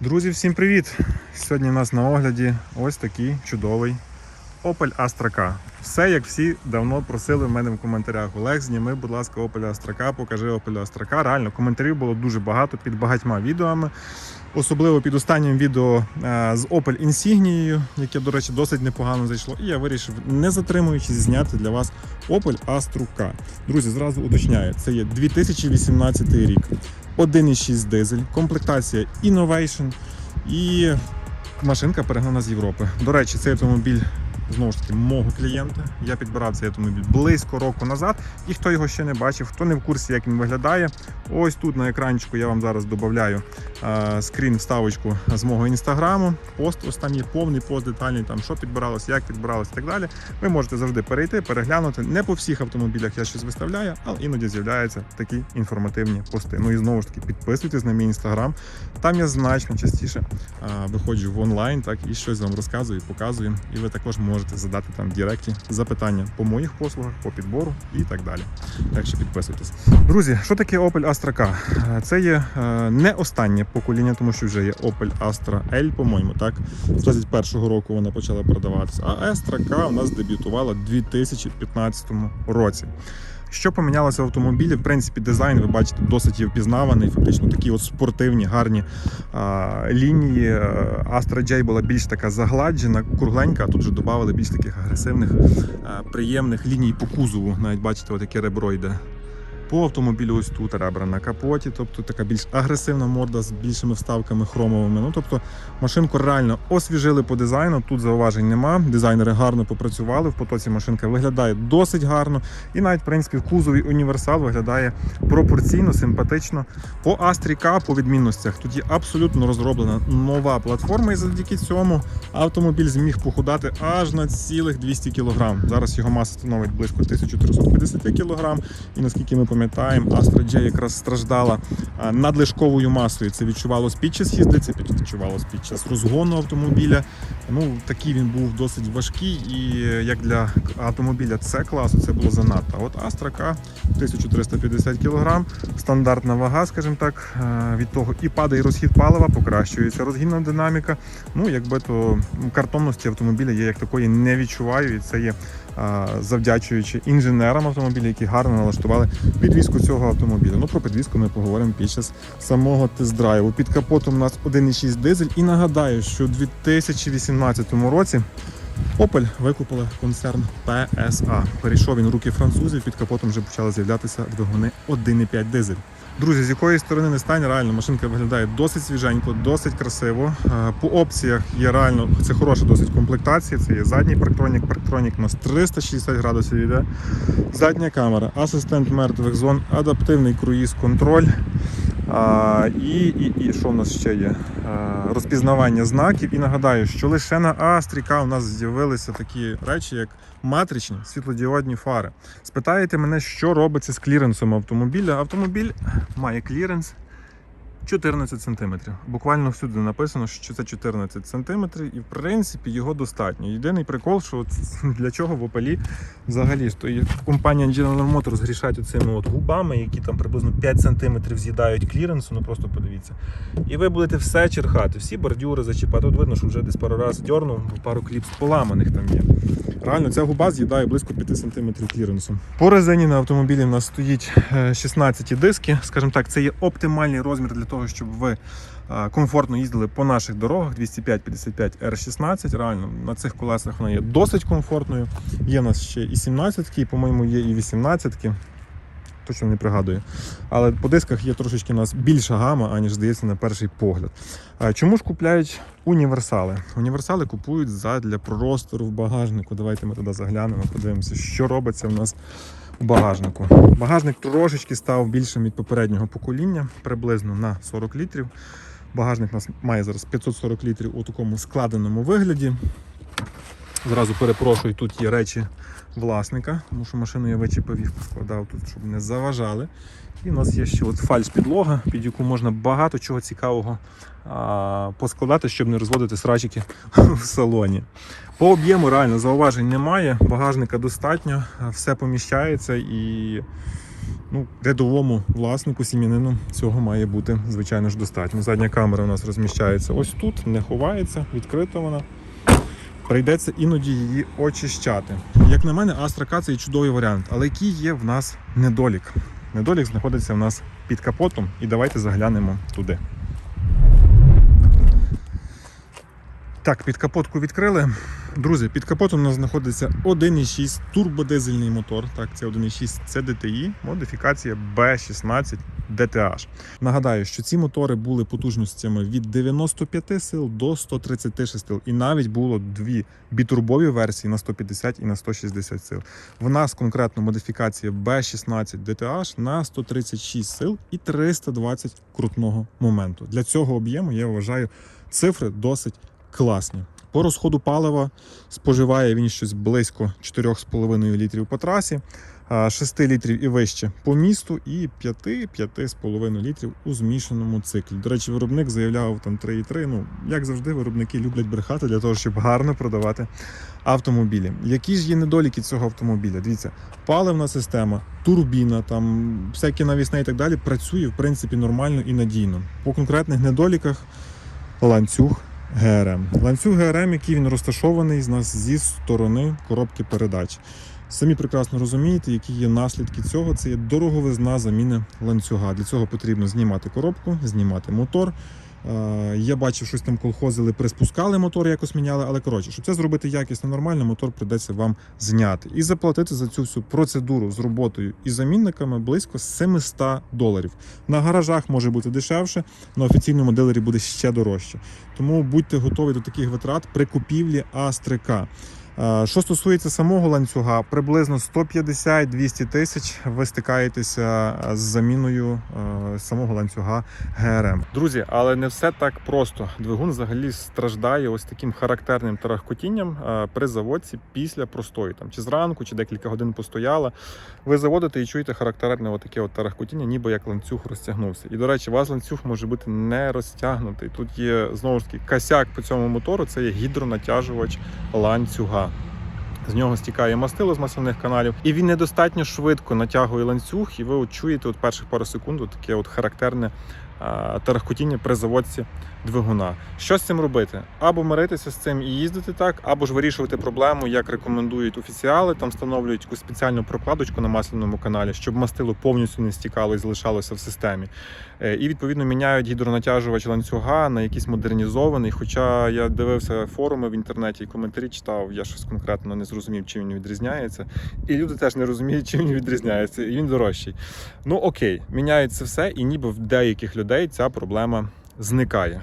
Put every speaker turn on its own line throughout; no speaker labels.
Друзі, всім привіт! Сьогодні у нас на огляді ось такий чудовий Opel Astra K. Все як всі давно просили в мене в коментарях. Олег, зніми, будь ласка, Opel Astra K, покажи Opel Astra K. Реально, коментарів було дуже багато під багатьма відеоами. Особливо під останнім відео е, з Opel Insignia, яке, до речі, досить непогано зайшло. І я вирішив, не затримуючись, зняти для вас Opel Astra K. Друзі, зразу уточняю, це є 2018 рік. 1,6 дизель, комплектація Innovation і машинка перегнана з Європи. До речі, цей автомобіль знову ж таки мого клієнта. Я підбирав цей автомобіль близько року назад. І хто його ще не бачив, хто не в курсі, як він виглядає. Ось тут на екранчику я вам зараз додаю скрін вставочку з мого інстаграму. Пост ось там є повний пост детальний, там що підбиралось, як підбиралось і так далі. Ви можете завжди перейти, переглянути. Не по всіх автомобілях я щось виставляю, але іноді з'являються такі інформативні пости. Ну і знову ж таки, підписуйтесь на мій інстаграм. Там я значно частіше а, виходжу в онлайн, так і щось вам розказую, показую. І ви також можете задати там в Директі запитання по моїх послугах, по підбору і так далі. Так що підписуйтесь. Друзі, що таке Opel Astra K? Е, Це є е, не останнє покоління, тому що вже є Opel Astra L, по-моєму, так. З 21-го року вона почала продаватися. А Astra K у нас дебютувала в 2015 році. Що помінялося в автомобілі? В принципі, дизайн, ви бачите, досить впізнаваний. Фактично такі от спортивні, гарні а, лінії. Astra J була більш така загладжена, кругленька, а тут вже додали більш таких агресивних, а, приємних ліній по кузову. Навіть бачите, отаке ребро йде. По автомобілю ось тут ребра на капоті, тобто така більш агресивна морда з більшими вставками хромовими. Ну тобто машинку реально освіжили по дизайну. Тут зауважень нема. Дизайнери гарно попрацювали. В потоці машинка виглядає досить гарно. І навіть в принципі в кузові універсал виглядає пропорційно, симпатично. По Astra K, по відмінностях тут є абсолютно розроблена нова платформа, і завдяки цьому автомобіль зміг похудати аж на цілих 200 кг. Зараз його маса становить близько 1350 кг. І наскільки ми пам'ятаємо, Astra J якраз страждала надлишковою масою. Це відчувалось під час їзди, це відчувалось під час розгону автомобіля. Ну такий він був досить важкий, і як для автомобіля С класу це було занадто. А От Astra K 1350 кг, стандартна вага, скажімо так, е, від того і падає розхід палива, покращується розгінна динаміка. Ну якби то картонності автомобіля я як такої не відчуваю, і це є завдячуючи інженерам автомобіля, які гарно налаштували підвізку цього автомобіля. Ну про підвізку ми поговоримо під час самого тест-драйву. Під капотом у нас 1,6 дизель. І нагадаю, що у 2018 році Opel викупили концерн PSA. Перейшов він руки французів. Під капотом вже почали з'являтися двигуни 1,5 дизель. Друзі, з якої сторони не стань, реально машинка виглядає досить свіженько, досить красиво. Е, По опціях є реально це хороша досить комплектація. Це є задній парктронік, парктронік у нас 360 градусів йде. Задня камера, асистент мертвих зон, адаптивний круїз-контроль. І, і, і що в нас ще є? Розпізнавання знаків. І нагадаю, що лише на Астріка у нас з'явилися такі речі, як матричні світлодіодні фари. Спитаєте мене, що робиться з кліренсом автомобіля. Автомобіль має кліренс 14 см. Буквально всюди написано, що це 14 см, і в принципі його достатньо. Єдиний прикол, що для чого в Opel взагалі стоїть компанія General Motors грішать оцими от губами, які там приблизно 5 см з'їдають кліренсу, ну просто подивіться. І ви будете все черхати, всі бордюри зачіпати. От видно, що вже десь пару разів дьорнув, пару кліпс поламаних там є. Реально, ця губа з'їдає близько 5 см кліренсу. По резині на автомобілі в нас стоїть е, 16 диски. Скажімо так, це є оптимальний розмір для того, щоб ви е, комфортно їздили по наших дорогах 205-55 R16. Реально на цих колесах вона є досить комфортною. Є у нас ще і 17-ки, і, по-моєму, є і 18-ки. Точно не пригадую. Але по дисках є трошечки у нас більша гама, аніж здається на перший погляд. Чому ж купляють універсали? Універсали купують задля простору в багажнику. Давайте ми туди заглянемо, подивимося, що робиться в нас у багажнику. Багажник трошечки став більшим від попереднього покоління, приблизно на 40 літрів. Багажник у нас має зараз 540 літрів у такому складеному вигляді. Зразу перепрошую, тут є речі власника, тому що машину я вичіпив їх поскладав тут, щоб не заважали. І у нас є ще от фальш-підлога, під яку можна багато чого цікавого а, поскладати, щоб не розводити срачики в салоні. По об'єму реально зауважень немає, багажника достатньо, все поміщається і Ну, рядовому власнику, сім'янину цього має бути, звичайно ж, достатньо. Задня камера у нас розміщається ось тут, не ховається, відкрита вона. Прийдеться іноді її очищати. Як на мене, Astra K це чудовий варіант, але який є в нас недолік? Недолік знаходиться в нас під капотом, і давайте заглянемо туди. Так, під капотку відкрили. Друзі, під капотом у нас знаходиться 1,6 турбодизельний мотор. Так, це 1,6 це DTI, модифікація B16 DTH. Нагадаю, що ці мотори були потужностями від 95 сил до 136 сил, і навіть було дві бітурбові версії на 150 і на 160 сил. В нас конкретно модифікація B16 DTH на 136 сил і 320 крутного моменту. Для цього об'єму я вважаю цифри досить класні. По розходу палива споживає він щось близько 4,5 літрів по трасі, 6 літрів і вище по місту, і 5-5,5 літрів у змішаному циклі. До речі, виробник заявляв там 3,3. Ну, як завжди, виробники люблять брехати для того, щоб гарно продавати автомобілі. Які ж є недоліки цього автомобіля? Дивіться, паливна система, турбіна, там всякі навісне і так далі працює в принципі нормально і надійно. По конкретних недоліках ланцюг. ГРМ. Ланцюг ГРМ, який він розташований з нас зі сторони коробки передач. Самі прекрасно розумієте, які є наслідки цього. Це є дороговизна заміни ланцюга. Для цього потрібно знімати коробку, знімати мотор. Е, я бачив, щось там колхозили, приспускали мотор, якось міняли. Але коротше, щоб це зробити якісно, нормально, мотор придеться вам зняти і заплатити за цю всю процедуру з роботою і замінниками близько 700 доларів. На гаражах може бути дешевше, на офіційному дилері буде ще дорожче. Тому будьте готові до таких витрат при купівлі Астрика. Що стосується самого ланцюга, приблизно 150-200 тисяч ви стикаєтеся з заміною е, самого ланцюга ГРМ. Друзі, але не все так просто. Двигун взагалі страждає ось таким характерним тарахкотінням е, при заводці після простою. Там чи зранку, чи декілька годин постояла. Ви заводите і чуєте характерне отаке от тарахкотіння, ніби як ланцюг розтягнувся. І до речі, у вас ланцюг може бути не розтягнутий. Тут є знову ж таки косяк по цьому мотору. Це є гідронатяжувач ланцюга. З нього стікає мастило з масивних каналів, і він недостатньо швидко натягує ланцюг, і ви от чуєте от перших пару секунд от таке от характерне тарахкотіння при заводці двигуна. Що з цим робити? Або миритися з цим і їздити так, або ж вирішувати проблему, як рекомендують офіціали. Там встановлюють якусь спеціальну прокладочку на масляному каналі, щоб мастило повністю не стікало і залишалося в системі. Е, І відповідно міняють гідронатяжувач ланцюга на якийсь модернізований. Хоча я дивився форуми в інтернеті і коментарі читав, я щось конкретно не зрозумів, чим він відрізняється. І люди теж не розуміють, чим він відрізняється, і він дорожчий. Ну окей, міняють це все, і ніби в деяких людей ця проблема зникає.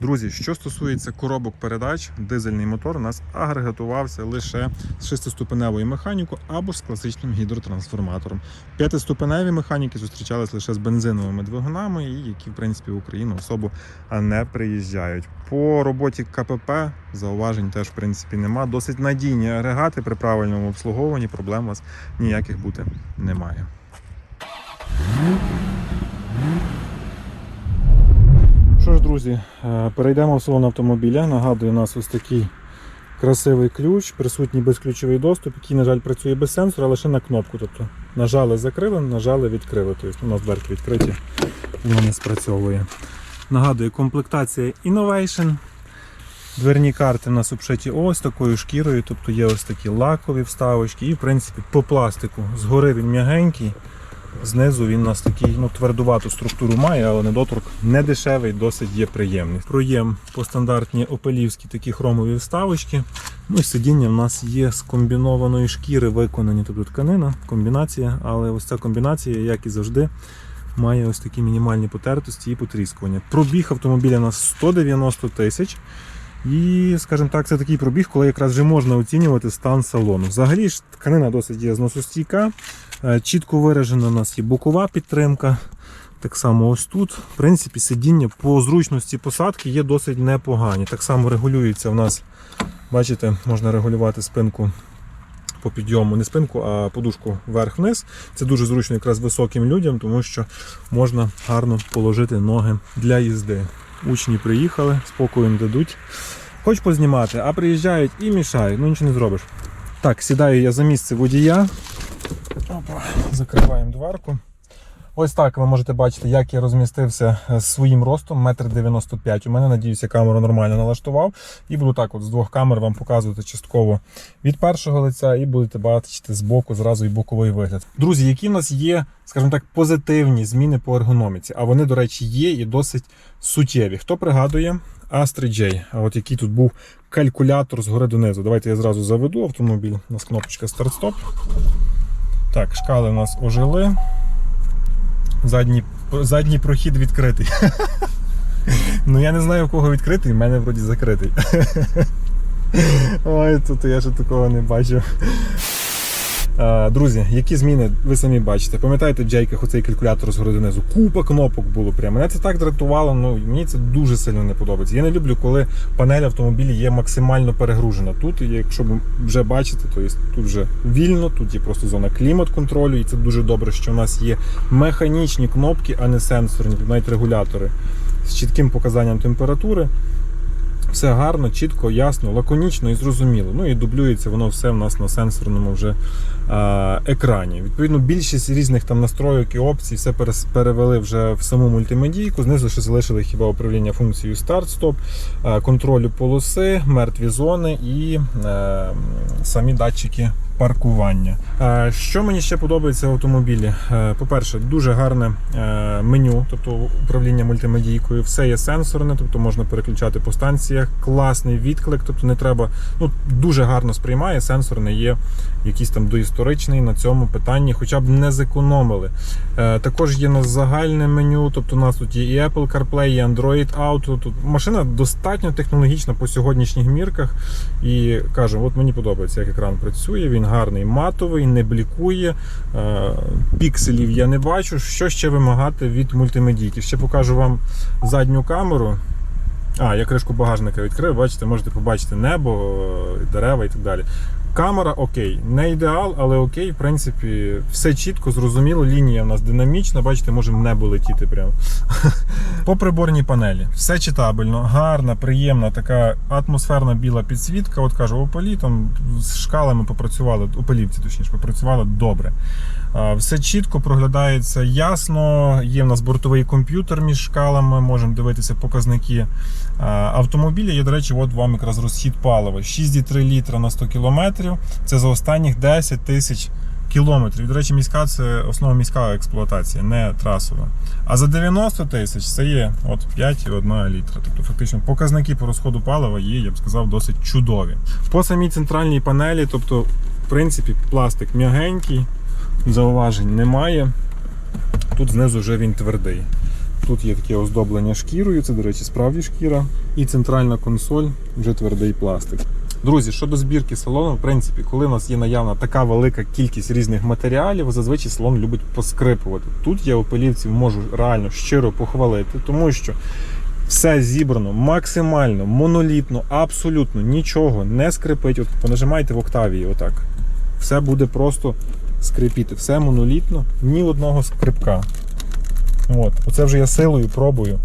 Друзі, що стосується коробок передач, дизельний мотор у нас агрегатувався лише з шестиступеневою механікою або з класичним гідротрансформатором. П'ятиступеневі механіки зустрічались лише з бензиновими двигунами, і які, в принципі, в Україну особо не приїжджають. По роботі КПП зауважень теж в принципі нема. Досить надійні агрегати при правильному обслуговуванні, проблем у вас ніяких бути немає. Що ж, друзі, е, перейдемо в салон автомобіля. Нагадую, у нас ось такий красивий ключ, присутній безключовий доступ, який, на жаль, працює без сенсора, лише на кнопку. Тобто нажали, закрили, нажали, відкрили. Тобто у нас дверки відкриті, воно не спрацьовує. Нагадую, комплектація Innovation. Дверні карти у нас обшиті ось такою шкірою, тобто є ось такі лакові вставочки, і в принципі по пластику. Згори він м'ягенький, Знизу він у нас такий ну, твердувату структуру має, але недоторк не дешевий, досить є приємний. Проєм по стандартні опелівські такі хромові вставочки. Ну і сидіння в нас є з комбінованої шкіри виконані, тобто тканина, комбінація, але ось ця комбінація, як і завжди, має ось такі мінімальні потертості і потріскування. Пробіг автомобіля у нас 190 тисяч. І, скажімо так, це такий пробіг, коли якраз вже можна оцінювати стан салону. Взагалі ж тканина досить є зносостійка. Е, Чітко виражена у нас є бокова підтримка. Так само ось тут. В принципі, сидіння по зручності посадки є досить непогані. Так само регулюється в нас, бачите, можна регулювати спинку по підйому, не спинку, а подушку вверх-вниз. Це дуже зручно якраз високим людям, тому що можна гарно положити ноги для їзди. Учні приїхали, спокою не дадуть. Хоч познімати, а приїжджають і мішають, ну нічого не зробиш. Так, сідаю я за місце водія. Опа, закриваємо дверку. Ось так ви можете бачити, як я розмістився з своїм ростом 1,95 м. У мене, надіюся, камеру нормально налаштував. І буду так от з двох камер вам показувати частково від першого лиця, і будете бачити з боку зразу і боковий вигляд. Друзі, які в нас є, скажімо так, позитивні зміни по ергономіці, а вони, до речі, є і досить суттєві. Хто пригадує? Astra J, от який тут був калькулятор згори донизу. Давайте я зразу заведу автомобіль. У нас кнопочка старт-стоп. Так, шкали у нас ожили. Задній, задній прохід відкритий. Ну я не знаю, в кого відкритий, в мене вроді закритий. Ой, тут я ще такого не бачив. Е, Друзі, які зміни ви самі бачите? Пам'ятаєте в джейках оцей калькулятор з донизу? Купа кнопок було прямо. Мене це так дратувало, ну мені це дуже сильно не подобається. Я не люблю, коли панель автомобілі є максимально перегружена. Тут, якщо ви вже бачите, то є, тут вже вільно, тут є просто зона клімат-контролю, і це дуже добре, що у нас є механічні кнопки, а не сенсорні, навіть регулятори з чітким показанням температури. Все гарно, чітко, ясно, лаконічно і зрозуміло. Ну і дублюється воно все в нас на сенсорному вже екрані. Відповідно, більшість різних там настройок і опцій все перевели вже в саму мультимедійку. Знизу ще залишили хіба управління функцією старт-стоп, е, контролю полоси, мертві зони і е, самі датчики. Паркування. Е, Що мені ще подобається в автомобілі? Е, По-перше, дуже гарне е, меню, тобто управління мультимедійкою, все є сенсорне, тобто можна переключати по станціях. Класний відклик, тобто не треба, ну дуже гарно сприймає. Сенсорне є якийсь там доісторичний на цьому питанні, хоча б не зекономили. Е, Також є у загальне меню, тобто у нас тут є і Apple CarPlay, і Android Auto. Тут машина достатньо технологічна по сьогоднішніх мірках. І кажу, от мені подобається, як екран працює. Він гарний, матовий, не блікує. е, Пікселів я не бачу. Що ще вимагати від мультимедійки? Ще покажу вам задню камеру. А, я кришку багажника відкрив, бачите, можете побачити небо, дерева і так далі. Камера окей, не ідеал, але окей, в принципі, все чітко, зрозуміло. Лінія в нас динамічна, бачите, можемо не летіти прямо. По приборній панелі. Все читабельно, гарна, приємна, така атмосферна біла підсвітка. От кажу, Opel там з шкалами попрацювали, Опелівці, точніше, попрацювали добре. Все чітко проглядається ясно. Є в нас бортовий комп'ютер між шкалами, можемо дивитися показники автомобіля. Є, до речі, от вам якраз розхід палива. 6,3 літра на 100 кілометрів. Це за останніх 10 тисяч кілометрів. До речі, міська це основа міська експлуатація, не трасова. А за 90 тисяч це є от 5,1 літра. Тобто, фактично, показники по розходу палива є, я б сказав, досить чудові. По самій центральній панелі, тобто, в принципі, пластик м'ягенький, зауважень немає. Тут знизу вже він твердий. Тут є таке оздоблення шкірою, це, до речі, справді шкіра. І центральна консоль вже твердий пластик. Друзі, щодо збірки салону, в принципі, коли у нас є наявна така велика кількість різних матеріалів, зазвичай салон любить поскрипувати. Тут я опелівців можу реально щиро похвалити, тому що все зібрано максимально, монолітно, абсолютно нічого не скрипить. От понажимайте в октавії, отак. Все буде просто скрипіти. Все монолітно, ні одного скрипка. От, оце вже я силою пробую.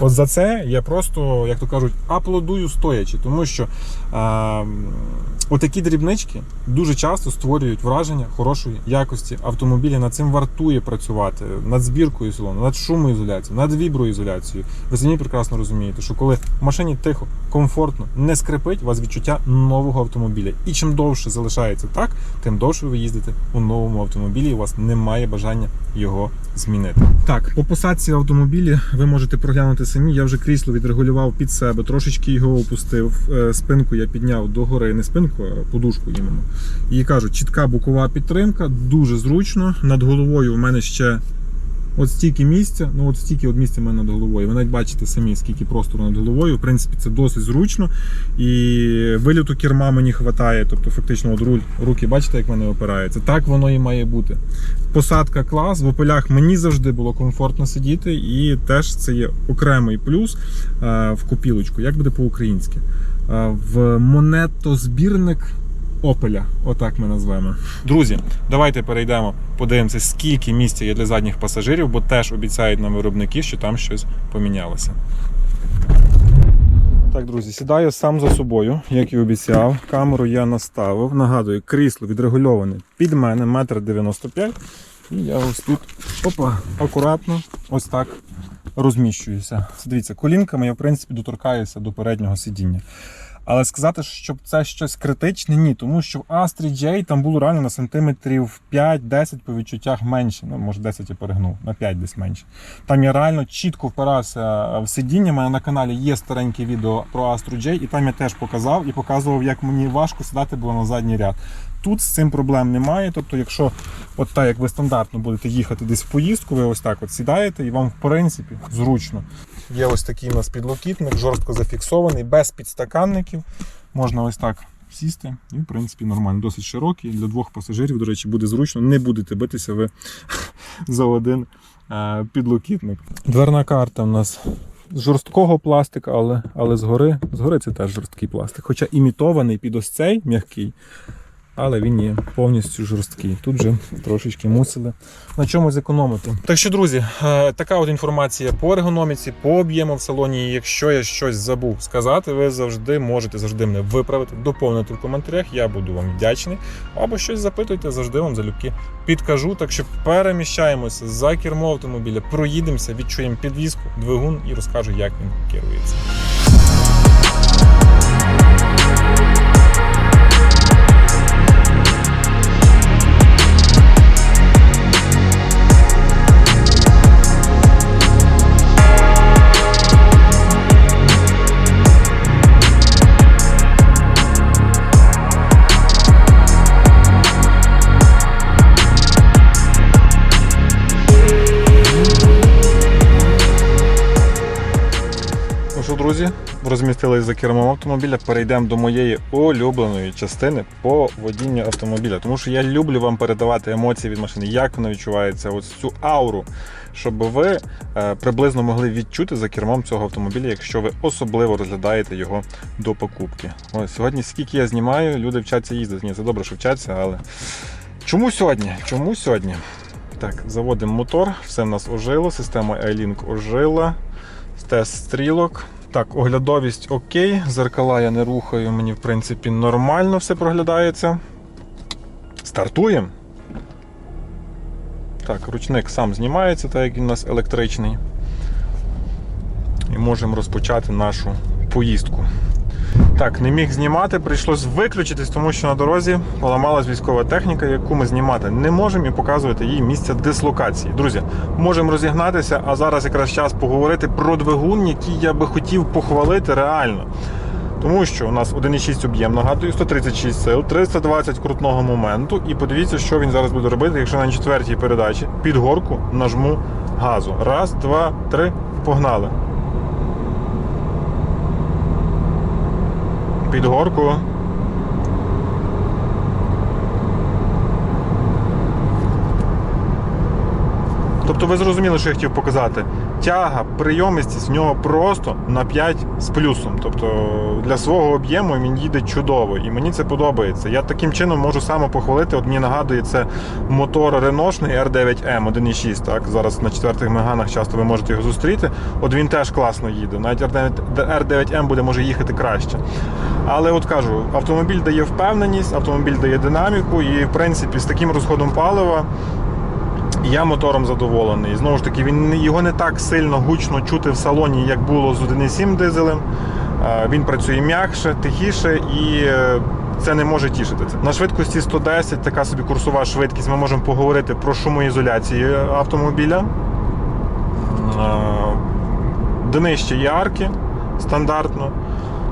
От за це я просто, як то кажуть, аплодую стоячи, тому що отакі дрібнички дуже часто створюють враження хорошої якості автомобіля. Над цим вартує працювати, над збіркою салону, над шумоізоляцією, над віброізоляцією. Ви самі прекрасно розумієте, що коли в машині тихо, комфортно, не скрипить, у вас відчуття нового автомобіля. І чим довше залишається так, тим довше ви їздите у новому автомобілі, і у вас немає бажання його змінити. Так, по посадці автомобілі ви можете проглянути самі. Я вже крісло відрегулював під себе, трошечки його опустив. Е, Спинку я підняв догори, не спинку, а подушку іменно. І кажу, чітка бокова підтримка, дуже зручно. Над головою у мене ще от стільки місця, ну от стільки от місця в мене над головою. Ви навіть бачите самі, скільки простору над головою. В принципі, це досить зручно. І виліту керма мені вистачає. Тобто, фактично, от руль, руки, бачите, як в мене опираються. Так воно і має бути. Посадка клас, в опелях мені завжди було комфортно сидіти, і теж це є окремий плюс е, в копілочку. Як буде по-українськи? Е, В монетозбірник Опеля, отак ми назвемо. Друзі, давайте перейдемо, подивимося, скільки місця є для задніх пасажирів, бо теж обіцяють нам виробники, що там щось помінялося. Так, друзі, сідаю сам за собою, як і обіцяв. Камеру я наставив. Нагадую, крісло відрегульоване під мене, метр дев'яносто п'ять. І я ось тут опа, акуратно, ось так розміщуюся. Дивіться, колінками я в принципі доторкаюся до переднього сидіння. Але сказати, щоб це щось критичне, ні, тому що в Astra J там було реально на сантиметрів 5-10 по відчуттях менше. Ну, може 10 я перегнув, на 5 десь менше. Там я реально чітко впирався в сидіння. У мене на каналі є стареньке відео про Astra J, і там я теж показав і показував, як мені важко сідати було на задній ряд. Тут з цим проблем немає. Тобто, якщо от так, як ви стандартно будете їхати десь в поїздку, ви ось так от сідаєте і вам в принципі зручно. Є ось такий у нас підлокітник, жорстко зафіксований, без підстаканників. Можна ось так сісти і, в принципі, нормально, досить широкий. Для двох пасажирів, до речі, буде зручно. Не будете битися ви за один е, підлокітник. Дверна карта у нас з жорсткого пластика, але, але згори, згори це теж жорсткий пластик. Хоча імітований під ось цей м'який, але він є повністю жорсткий. Тут вже трошечки мусили на чомусь зекономити. Так що, друзі, е, така от інформація по ергономіці, по об'єму в салоні. Якщо я щось забув сказати, ви завжди можете завжди мене виправити, доповнити в коментарях. Я буду вам вдячний. Або щось запитуйте, завжди вам залюбки підкажу. Так що переміщаємося за кермо автомобіля, проїдемося, відчуємо підвізку, двигун і розкажу, як він керується. Розмістились за кермом автомобіля. Перейдемо до моєї улюбленої частини по водінню автомобіля. Тому що я люблю вам передавати емоції від машини, як вона відчувається, ось цю ауру, щоб ви е, приблизно могли відчути за кермом цього автомобіля, якщо ви особливо розглядаєте його до покупки. Ось сьогодні, скільки я знімаю, люди вчаться їздити. Ні, це добре, що вчаться, але чому сьогодні? Чому сьогодні? Так, заводимо мотор, все в нас ожило, система iLink ожила тест стрілок. Так, оглядовість окей, зеркала я не рухаю, мені в принципі нормально все проглядається. Стартуємо. Так, ручник сам знімається, так як він у нас електричний. І можемо розпочати нашу поїздку. Так, не міг знімати, прийшлось виключитись, тому що на дорозі поламалась військова техніка, яку ми знімати не можемо і показувати їй місце дислокації. Друзі, можемо розігнатися, а зараз якраз час поговорити про двигун, який я би хотів похвалити реально. Тому що у нас 1,6 об'єм, нагадую, 136 сил, 320 крутного моменту. І подивіться, що він зараз буде робити, якщо на четвертій передачі під горку нажму газу. Раз, два, три, погнали. Під горку. Тобто ви зрозуміли, що я хотів показати. Тяга, прийомистість в нього просто на 5 з плюсом. Тобто для свого об'єму він їде чудово, і мені це подобається. Я таким чином можу саме похвалити. От мені нагадує це мотор реношний R9M 1.6. Так зараз на четвертих меганах часто ви можете його зустріти. От він теж класно їде. Навіть R9, R9M буде може їхати краще. Але от кажу, автомобіль дає впевненість, автомобіль дає динаміку, і в принципі з таким розходом палива. Я мотором задоволений. Знову ж таки, він його не так сильно гучно чути в салоні, як було з 1.7 дизелем. Він працює м'якше, тихіше і е, це не може тішити. На швидкості 110, така собі курсова швидкість. Ми можемо поговорити про шумоізоляцію автомобіля. Е, Днище є арки стандартно.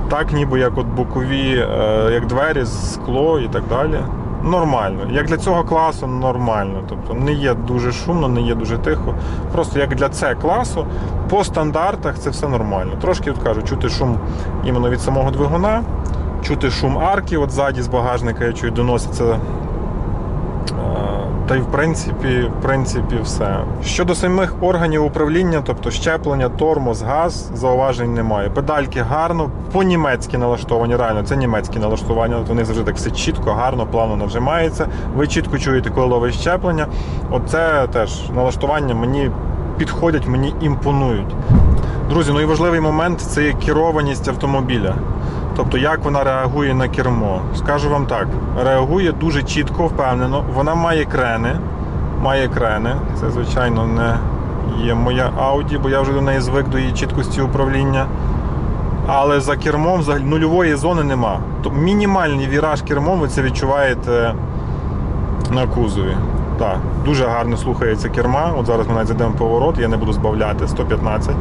Так, ніби як от бокові, е, як двері, скло і так далі. Нормально. Як для цього класу нормально. Тобто не є дуже шумно, не є дуже тихо. Просто як для це класу, по стандартах це все нормально. Трошки от кажу, чути шум іменно від самого двигуна, чути шум арки, от ззаді з багажника я чую, доноситься. Та й в принципі, в принципі, все. Щодо самих органів управління, тобто щеплення, тормоз, газ, зауважень немає. Педальки гарно, по-німецьки налаштовані. Реально, це німецькі налаштування. Вони завжди так все чітко, гарно, плавно нажимається. Ви чітко чуєте, коли ловить щеплення. Оце теж налаштування мені підходять, мені імпонують. Друзі, ну і важливий момент це є керованість автомобіля. Тобто, як вона реагує на кермо. Скажу вам так, реагує дуже чітко, впевнено. Вона має крени, має крени. Це, звичайно, не є моя Audi, бо я вже до неї звик до її чіткості управління. Але за кермом взагалі нульової зони нема. Тобто мінімальний віраж кермом ви це відчуваєте на кузові. Так, дуже гарно слухається керма. От зараз ми навіть зайдемо поворот, я не буду збавляти 115.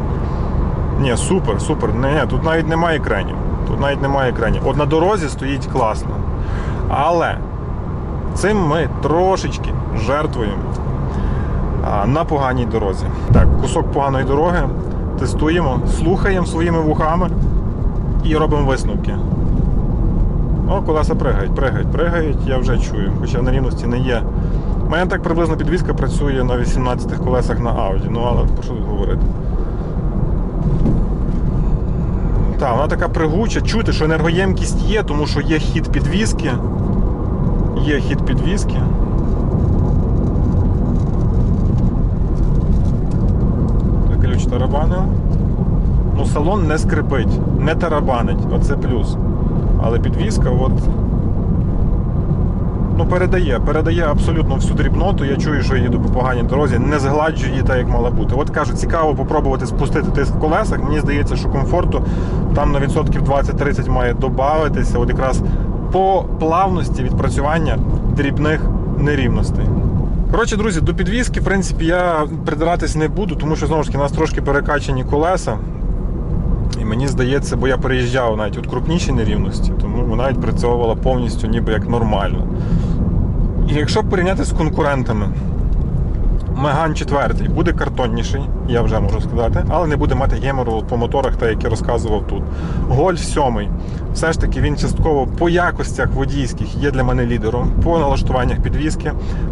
Ні, супер, супер. Ні, тут навіть немає екранів. Тут навіть немає екранів. От на дорозі стоїть класно. Але цим ми трошечки жертвуємо на поганій дорозі. Так, кусок поганої дороги. Тестуємо, слухаємо своїми вухами і робимо висновки. О, колеса пригають, пригають, пригають, я вже чую, хоча на рівності не є. У мене так приблизно підвізка працює на 18 колесах на Audi, ну але про що тут говорити? Так, вона така пригуча, чути, що енергоємкість є, тому що є хід підвіски. Є хід підвіски. Так, ключ тарабанив. Ну, салон не скрипить, не тарабанить, оце плюс. Але підвіска, от. Ну, передає, передає абсолютно всю дрібноту. Я чую, що їду по поганій дорозі, не згладжую її так, як мала бути. От кажу, цікаво попробувати спустити тиск в колесах. Мені здається, що комфорту там на відсотків 20-30 має додатися. От якраз по плавності відпрацювання дрібних нерівностей. Коротше, друзі, до підвіски, в принципі, я придиратись не буду, тому що знову ж таки у нас трошки перекачані колеса. І мені здається, бо я переїжджав навіть от крупніші нерівності, тому вона відпрацьовувала повністю ніби як нормально. І якщо порівняти з конкурентами, Меган 4 буде картонніший, я вже можу сказати, але не буде мати гемору по моторах, так як я розказував тут. Гольф 7. Все ж таки він частково по якостях водійських є для мене лідером, по налаштуваннях підвіски,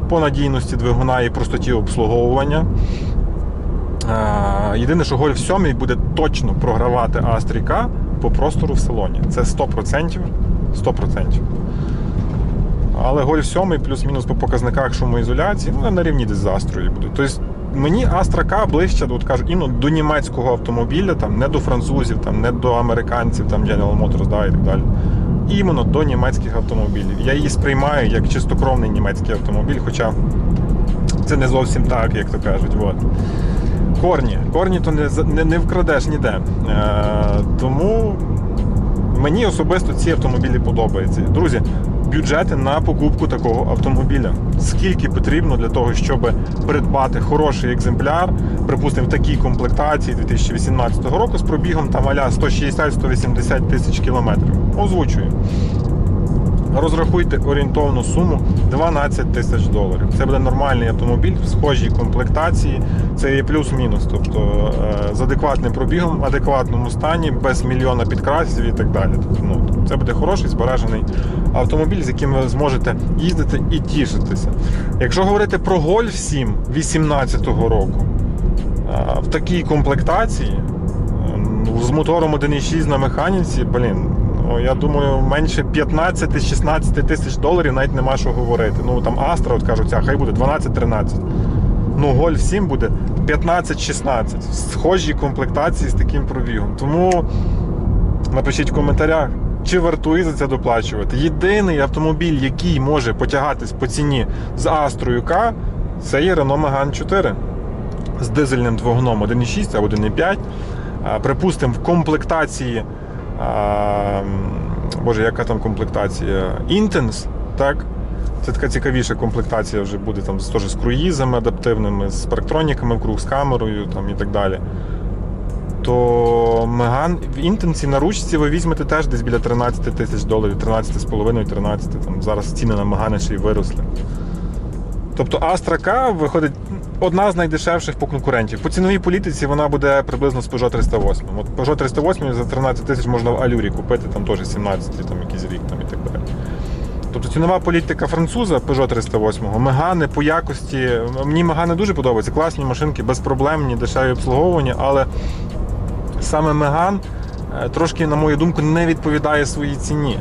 по надійності двигуна і простоті обслуговування. Єдине, що Golf 7 буде точно програвати Астріка по простору в салоні. Це 100%. 100%. Але Golf 7 плюс-мінус по показниках шумоізоляції, ну, на рівні десь з Астрою буде. Тобто мені Astra K ближче, от кажу, іменно до німецького автомобіля, там, не до французів, там, не до американців, там, General Motors да, і так далі. Іменно до німецьких автомобілів. Я її сприймаю як чистокровний німецький автомобіль, хоча це не зовсім так, як то кажуть. От. Корні. Корні то не, не, не вкрадеш ніде. Е, тому мені особисто ці автомобілі подобаються. Друзі, бюджети на покупку такого автомобіля. Скільки потрібно для того, щоб придбати хороший екземпляр, припустимо, в такій комплектації 2018 року з пробігом там аля 160-180 тисяч кілометрів. Озвучую. Розрахуйте орієнтовну суму 12 тисяч доларів. Це буде нормальний автомобіль в схожій комплектації. Це є плюс-мінус. Тобто е, з адекватним пробігом, в адекватному стані, без мільйона підкрасів і так далі. Тобто, ну, це буде хороший збережений автомобіль, з яким ви зможете їздити і тішитися. Якщо говорити про Golf 7 2018 року, е, в такій комплектації е, з мотором 1.6 на механіці, блін. Я думаю, менше 15-16 тисяч доларів навіть нема що говорити. Ну там Astra, от кажуть, а хай буде 12-13. Ну, Golf 7 буде 15-16. В схожій комплектації з таким пробігом. Тому напишіть в коментарях, чи вартує за це доплачувати. Єдиний автомобіль, який може потягатись по ціні з Astra K, це є Renault Megane 4 з дизельним двигуном 1.6 або 1.5. Припустимо, в комплектації. А, Боже, яка там комплектація? Intense, так? Це така цікавіша комплектація вже буде там теж з круїзами адаптивними, з парктроніками вкруг, з камерою там, і так далі. То Меган в інтенсі на ручці ви візьмете теж десь біля 13 тисяч доларів, 13,5-13. Там зараз ціни на Мегани ще й виросли. Тобто Astra виходить одна з найдешевших по конкурентів. По ціновій політиці вона буде приблизно з Peugeot 308. От Peugeot 308 за 13 тисяч можна в Алюрі купити, там теж 17 там якийсь рік там, і так далі. Тобто цінова політика француза Peugeot 308, Мегани по якості. Мені Мегани дуже подобаються. Класні машинки, безпроблемні, дешеві обслуговування, але саме Меган е, трошки, на мою думку, не відповідає своїй ціні.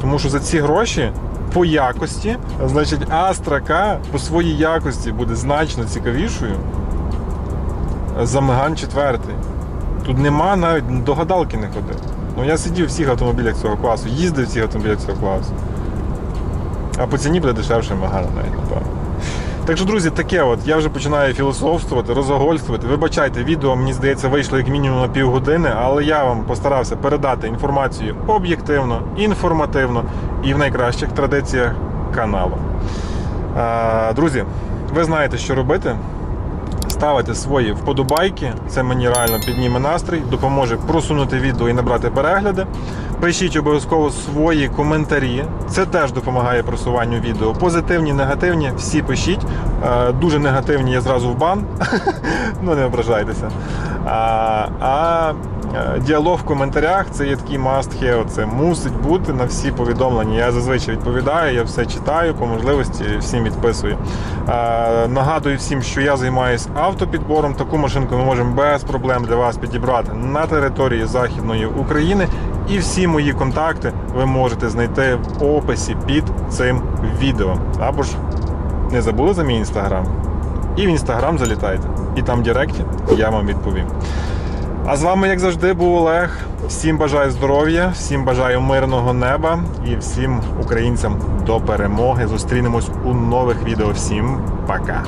Тому що за ці гроші по якості, значить, Astra K по своїй якості буде значно цікавішою за Меган 4. Тут нема навіть до гадалки не ходи. Ну я сидів в всіх автомобілях цього класу, їздив в всіх автомобілях цього класу. А по ціні буде дешевше Мегана навіть, напевно. Так що, друзі, таке от я вже починаю філософствувати, розогольствувати. Вибачайте, відео мені здається вийшло як мінімум на півгодини, але я вам постарався передати інформацію об'єктивно, інформативно і в найкращих традиціях каналу. Друзі, ви знаєте, що робити. Ставите свої вподобайки, це мені реально підніме настрій, допоможе просунути відео і набрати перегляди. Пишіть обов'язково свої коментарі. Це теж допомагає просуванню відео. Позитивні, негативні, всі пишіть. Е, Дуже негативні я зразу в бан. ну не ображайтеся. А, діалог в коментарях це є такий must have. Це мусить бути на всі повідомлення. Я зазвичай відповідаю, я все читаю, по можливості всім відписую. Е, Нагадую всім, що я займаюся автопідбором. Таку машинку ми можемо без проблем для вас підібрати на території Західної України. І всі мої контакти ви можете знайти в описі під цим відео. Або ж не забули за мій інстаграм. І в інстаграм залітайте. І там в Директі я вам відповім. А з вами, як завжди, був Олег. Всім бажаю здоров'я, всім бажаю мирного неба і всім українцям до перемоги. Зустрінемось у нових відео. Всім пока!